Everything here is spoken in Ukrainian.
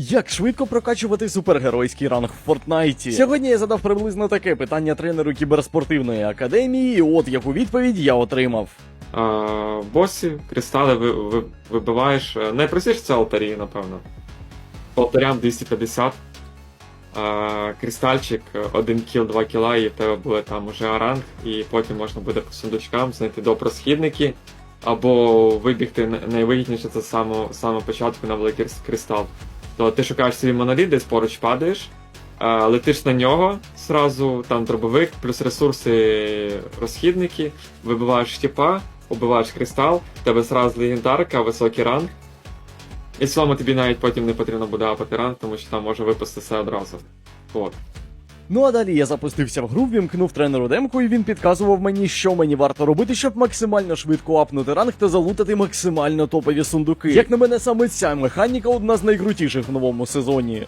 Як швидко прокачувати супергеройський ранг в Фортнайті? Сьогодні я задав приблизно таке питання тренеру кіберспортивної академії, і от яку відповідь я отримав. А, босів, кристали ви, ви, вибиваєш. е, Найпростіше це алтарі, напевно. Алтарям 250. А, кристальчик, 1 кіл, 2 кіла, і в тебе буде там уже аранг, і потім можна буде по сундучкам знайти допросхідники, або вибігти на- найвигідніше це з самого початку на великий кристал. То ти шукаєш свій моноліт, десь поруч падаєш, летиш на нього зразу, там дробовик, плюс ресурси розхідники, вибиваєш тіпа, убиваєш кристал, тебе зразу легендарка, високий ранг. І в тобі навіть потім не потрібно буде апати ранг, тому що там може випасти все одразу. От. Ну а далі я запустився в гру, вімкнув тренеру демку, і він підказував мені, що мені варто робити, щоб максимально швидко апнути ранг та залутати максимально топові сундуки. Як на мене, саме ця механіка одна з найкрутіших в новому сезоні.